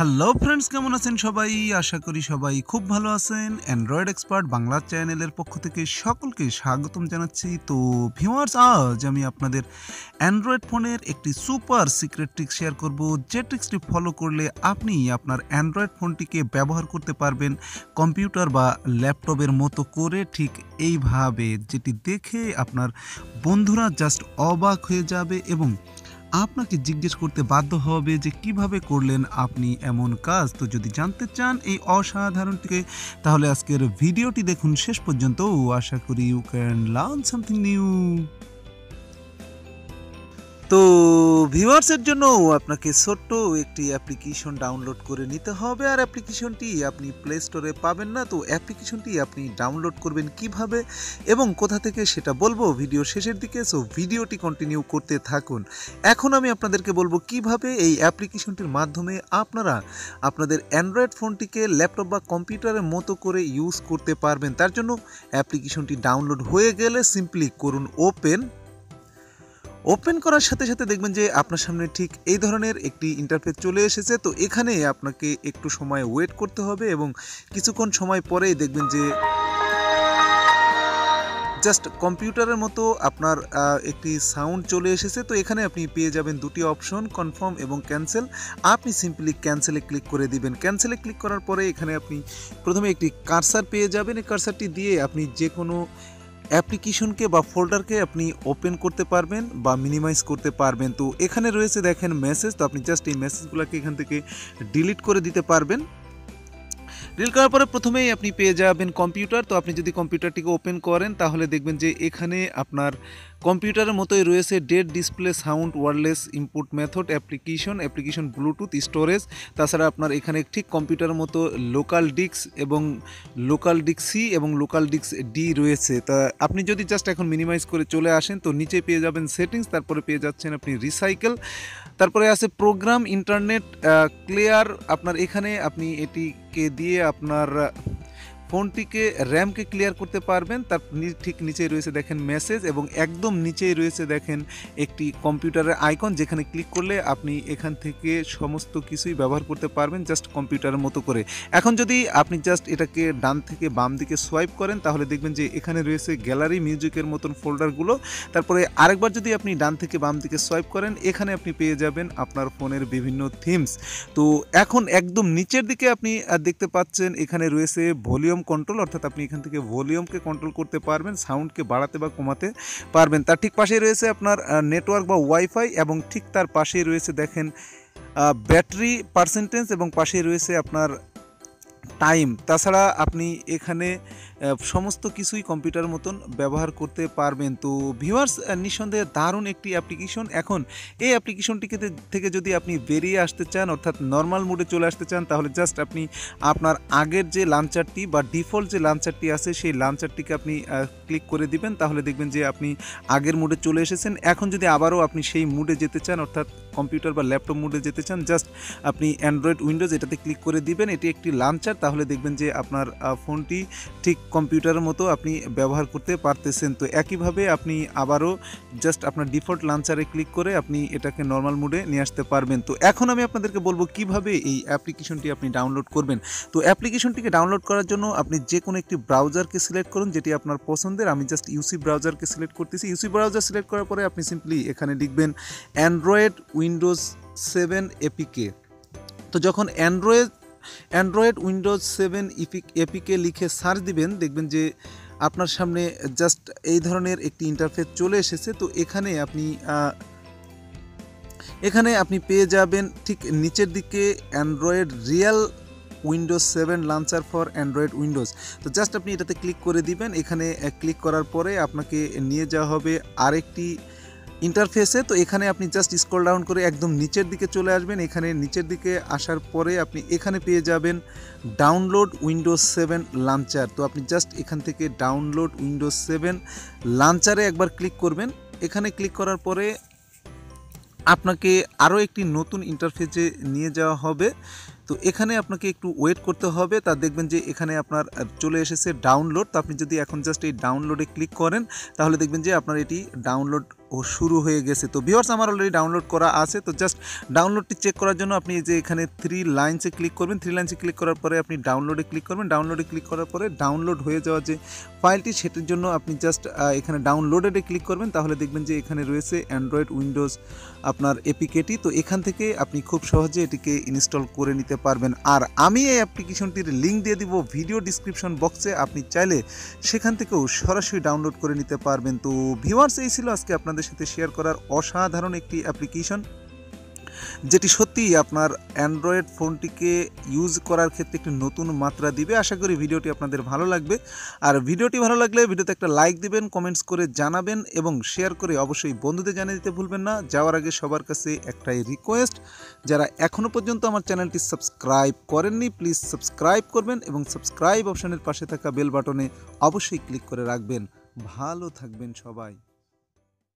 Hello friends কেমন আছেন সবাই? আশা করি সবাই খুব ভালো আছেন। অ্যান্ড্রয়েড এক্সপার্ট বাংলা চ্যানেলের পক্ষ থেকে সকলকে স্বাগতম জানাচ্ছি। তো ভিউয়ার্স আজ আমি আপনাদের অ্যান্ড্রয়েড ফোনের একটি সুপার সিক্রেট ট্রিক শেয়ার করব। যে ট্রিক্সটি ফলো করলে আপনি আপনার অ্যান্ড্রয়েড ফোনটিকে ব্যবহার করতে পারবেন কম্পিউটার বা ল্যাপটপের মতো করে। ঠিক এইভাবে যেটি দেখে আপনার বন্ধুরা জাস্ট অবাক হয়ে যাবে এবং আপনাকে জিজ্ঞেস করতে বাধ্য হবে যে কীভাবে করলেন আপনি এমন কাজ? তো যদি জানতে চান এই অসাধারণটিকে তাহলে আজকের ভিডিওটি দেখুন শেষ পর্যন্ত। আশা করি you can learn something new তো ভিউয়ার্সের জন্য আপনাকে ছোট্ট একটি অ্যাপ্লিকেশন ডাউনলোড করে নিতে হবে। আর অ্যাপ্লিকেশনটি আপনি প্লে স্টোরে পাবেন না, তো অ্যাপ্লিকেশনটি আপনি ডাউনলোড করবেন কীভাবে এবং কোথা থেকে সেটা বলব ভিডিও শেষের দিকে। সো ভিডিওটি কন্টিনিউ করতে থাকুন। এখন আমি আপনাদেরকে বলব কীভাবে এই অ্যাপ্লিকেশনটির মাধ্যমে আপনারা আপনাদের অ্যান্ড্রয়েড ফোনটিকে ল্যাপটপ বা কম্পিউটারের মতো করে ইউজ করতে পারবেন। তার জন্য অ্যাপ্লিকেশনটি ডাউনলোড হয়ে গেলে সিম্পলি করুন ওপেন ওপেন করার সাথে সাথে দেখবেন যে আপনার সামনে ঠিক এই ধরনের একটি ইন্টারফেস চলে এসেছে। তো এখানে আপনাকে একটু সময় ওয়েট করতে হবে এবং কিছুক্ষণ সময় পরেই দেখবেন যে জাস্ট কম্পিউটারের মতো আপনার একটি সাউন্ড চলে এসেছে। তো এখানে আপনি পেয়ে যাবেন দুটি অপশন কনফার্ম এবং ক্যান্সেল আপনি সিম্পলি ক্যান্সেলে ক্লিক করে দিবেন। ক্যান্সেলে ক্লিক করার পরে এখানে আপনি প্রথমে একটি কারসার পেয়ে যাবেন। এই কারসারটি দিয়ে আপনি যে কোনো অ্যাপ্লিকেশনকে বা ফোল্ডারকে আপনি ওপেন করতে পারবেন বা মিনিমাইজ করতে পারবেন। তো এখানে রয়েছে দেখেন মেসেজ তো আপনি জাস্ট এই মেসেজগুলোকে এখান থেকে ডিলিট করে দিতে পারবেন। ডিলিট করার পরে প্রথমেই আপনি পেয়ে যাবেন কম্পিউটার। তো আপনি যদি কম্পিউটারটিকে ওপেন করেন, তাহলে দেখবেন যে এখানে আপনার কম্পিউটারের মতোই রয়েছে date display sound wireless input method application application Bluetooth storage তাছাড়া আপনার এখানে ঠিক কম্পিউটারের মতো লোকাল ডিক্স এবং লোকাল ডিক্স সি এবং লোকাল ডিক্স ডি রয়েছে। তা আপনি যদি জাস্ট এখন মিনিমাইজ করে চলে আসেন, তো নিচে পেয়ে যাবেন সেটিংস তারপরে পেয়ে যাচ্ছেন আপনি রিসাইকেল তারপরে আছে প্রোগ্রাম ইন্টারনেট ক্লিয়ার আপনার এখানে আপনি এটিকে দিয়ে আপনার ফোনটিকে র্যামকে ক্লিয়ার করতে পারবেন। তার ঠিক নিচেই রয়েছে দেখেন মেসেজ এবং একদম নিচেই রয়েছে দেখেন একটি কম্পিউটারের আইকন যেখানে ক্লিক করলে আপনি এখান থেকে সমস্ত কিছুই ব্যবহার করতে পারবেন জাস্ট কম্পিউটারের মতো করে। এখন যদি আপনি জাস্ট এটাকে ডান থেকে বাম দিকে সোয়াইপ করেন তাহলে দেখবেন যে এখানে রয়েছে গ্যালারি মিউজিকের মতন ফোল্ডারগুলো। তারপরে আরেকবার যদি আপনি ডান থেকে বাম দিকে সোয়াইপ করেন এখানে আপনি পেয়ে যাবেন আপনার ফোনের বিভিন্ন থিমস। তো এখন একদম নিচের দিকে আপনি দেখতে পাচ্ছেন এখানে রয়েছে ভলিউম ভলিউম কন্ট্রোল অর্থাৎ আপনি এখান থেকে ভলিউমকে কন্ট্রোল করতে পারবেন সাউন্ডকে বাড়াতে বা কমাতে পারবেন। তার ঠিক পাশেই রয়েছে আপনার নেটওয়ার্ক বা ওয়াইফাই এবং ঠিক তার পাশেই রয়েছে দেখেন ব্যাটারি পার্সেন্টেজ এবং পাশেই রয়েছে আপনার টাইম তাছাড়া আপনি এখানে সমস্ত কিছুই কম্পিউটার মতন ব্যবহার করতে পারবেন। তো ভিউয়ার্স নিঃসন্দেহে দারুণ একটি অ্যাপ্লিকেশন এখন এই অ্যাপ্লিকেশনটিকে থেকে যদি আপনি বেরিয়ে আসতে চান, অর্থাৎ নর্মাল মোডে চলে আসতে চান, তাহলে জাস্ট আপনি আপনার আগের যে লাঞ্চারটি বা ডিফল্ট যে লাঞ্চারটি আছে, সেই লাঞ্চারটিকে আপনি ক্লিক করে দিবেন। তাহলে দেখবেন যে আপনি আগের মুডে চলে এসেছেন। এখন যদি আবারও আপনি সেই মুডে যেতে চান, অর্থাৎ কম্পিউটার বা ল্যাপটপ মুডে যেতে চান জাস্ট আপনি অ্যান্ড্রয়েড উইন্ডোজ এটাতে ক্লিক করে দিবেন। এটি একটি লাঞ্চার তাহলে দেখবেন যে আপনার ফোনটি ঠিক কম্পিউটারের মতো আপনি ব্যবহার করতে পারতেছেন। তো একইভাবে আপনি আবারও জাস্ট আপনার ডিফল্ট লাঞ্চারে ক্লিক করে আপনি এটাকে নর্মাল মুডে নিয়ে আসতে পারবেন। তো এখন আমি আপনাদেরকে বলব কীভাবে এই অ্যাপ্লিকেশনটি আপনি ডাউনলোড করবেন। তো অ্যাপ্লিকেশনটিকে ডাউনলোড করার জন্য আপনি যে কোনো একটি ব্রাউজারকে সিলেক্ট করুন, যেটি আপনার পছন্দের। আমি জাস্ট ইউসি ব্রাউজারকে সিলেক্ট করতেছি। ইউসি ব্রাউজার সিলেক্ট করার পরে আপনি সিম্পলি এখানে লিখবেন অ্যান্ড্রয়েড উইন্ডোজ সেভেন এপিকে তো যখন Android Android Windows seven epic, APK লিখে সার্চ দিবেন, দেখবেন যে আপনার সামনে জাস্ট এই ধরনের একটি ইন্টারফেস চলে এসেছে। তো এখানে আপনি এখানে আপনি পেয়ে যাবেন ঠিক নিচের দিকে Android real Windows seven launcher for Android Windows. তো জাস্ট আপনি এটাতে ক্লিক করে দিবেন। এখানে ক্লিক করার পরে আপনাকে নিয়ে যাওয়া হবে আরেকটি ইন্টারফেসে তো এখানে আপনি জাস্ট স্ক্রল ডাউন করে একদম নিচের দিকে চলে আসবেন। এখানে নিচের দিকে আসার পরে আপনি এখানে পেয়ে যাবেন ডাউনলোড উইন্ডোজ সেভেন লাঞ্চার তো আপনি জাস্ট এখান থেকে ডাউনলোড উইন্ডোজ সেভেন লাঞ্চারে একবার ক্লিক করবেন। এখানে ক্লিক করার পরে আপনাকে আরও একটি নতুন ইন্টারফেসে নিয়ে যাওয়া হবে। তো এখানে আপনাকে একটু ওয়েট করতে হবে। তা দেখবেন যে এখানে আপনার চলে এসেছে ডাউনলোড তো আপনি যদি এখন জাস্ট এই ডাউনলোডে ক্লিক করেন, তাহলে দেখবেন যে আপনার এটি ডাউনলোড ও শুরু হয়ে গেছে। তো ভিওর্স আমার অলরেডি ডাউনলোড করা আছে। তো জাস্ট ডাউনলোডটি চেক করার জন্য আপনি যে এখানে থ্রি লাইনসে ক্লিক করবেন। থ্রি লাইনসে ক্লিক করার পরে আপনি ডাউনলোডে ক্লিক করবেন। ডাউনলোডে ক্লিক করার পরে ডাউনলোড হয়ে যাওয়া যে ফাইলটি সেটির জন্য আপনি জাস্ট এখানে ডাউনলোডেডে ক্লিক করবেন। তাহলে দেখবেন যে এখানে রয়েছে অ্যান্ড্রয়েড উইন্ডোজ আপনার এপিকেটি তো এখান থেকে আপনি খুব সহজে এটিকে ইনস্টল করে নিতে পারবেন। আর আমি এই অ্যাপ্লিকেশনটির লিঙ্ক দিয়ে দিব ভিডিও ডিসক্রিপশন বক্সে আপনি চাইলে সেখান থেকেও সরাসরি ডাউনলোড করে নিতে পারবেন। তো ভিউয়ার্স এই ছিল আজকে আপনাদের সাথে শেয়ার করার অসাধারণ একটি অ্যাপ্লিকেশন যেটি সত্যিই আপনার অ্যান্ড্রয়েড ফোনটিকে ইউজ করার ক্ষেত্রে একটি নতুন মাত্রা দিবে। আশা করি ভিডিওটি আপনাদের ভালো লাগবে। আর ভিডিওটি ভালো লাগলে ভিডিওতে একটা লাইক দিবেন কমেন্টস করে জানাবেন এবং শেয়ার করে অবশ্যই বন্ধুদের জানিয়ে দিতে ভুলবেন না। যাওয়ার আগে সবার কাছে একটাই রিকোয়েস্ট যারা এখনও পর্যন্ত আমার চ্যানেলটি সাবস্ক্রাইব করেননি প্লিজ সাবস্ক্রাইব করবেন এবং সাবস্ক্রাইব অপশানের পাশে থাকা বেল বাটনে অবশ্যই ক্লিক করে রাখবেন। ভালো থাকবেন সবাই।